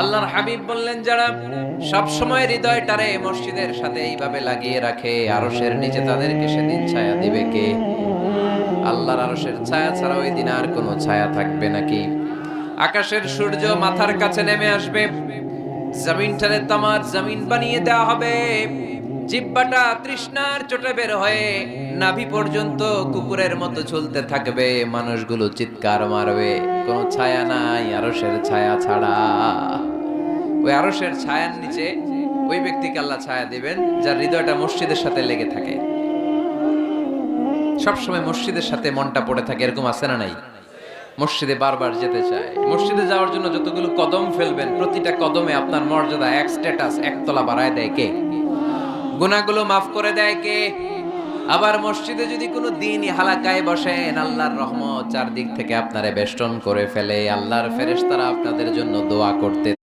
আল্লাহর হাবিব বললেন, যারা সব সময় হৃদয়টারে মসজিদের সাথে এইভাবে লাগিয়ে রাখে, আরশের নিচে তাদেরকে সেদিন ছায়া দিবে কে? আল্লাহর আরশের ছায়া ছাড়া ওই দিন আর কোনো ছায়া থাকবে নাকি? আকাশের সূর্য মাথার কাছে নেমে আসবে, জমিনটারে তামার জমিন বানিয়ে দেওয়া হবে। জিব্বাটা তৃষ্ণার চোটে বের হয়ে নাভি পর্যন্ত কুকুরের মতো ঝুলতে থাকবে, মানুষগুলো চিৎকার মারবে। কোনো ছায়া নাই, আরশের ছায়া ছাড়া। ওই আরশের ছায়ার নিচে ওই ব্যক্তিকে আল্লাহ ছায়া দিবেন, যার হৃদয়টা মসজিদের সাথে লেগে থাকে। সবসময় মসজিদের সাথে মনটা পড়ে থাকে, এরকম আছে না নাই? মসজিদে বারবার যেতে চায়। মসজিদে যাওয়ার জন্য যতগুলো কদম ফেলবেন, প্রতিটা কদমে আপনার মর্যাদা, এক স্ট্যাটাস একতলা বাড়ায় দেয় কে? গুনাহগুলো মাফ করে দেয় কে? আবার মসজিদে যদি কোনো দিনই হালাকায় বসেন, আল্লাহর রহমত চারদিক থেকে আপনারে বেষ্টন করে ফেলে। আল্লাহর ফেরেশতারা আপনাদের জন্য দোয়া করতে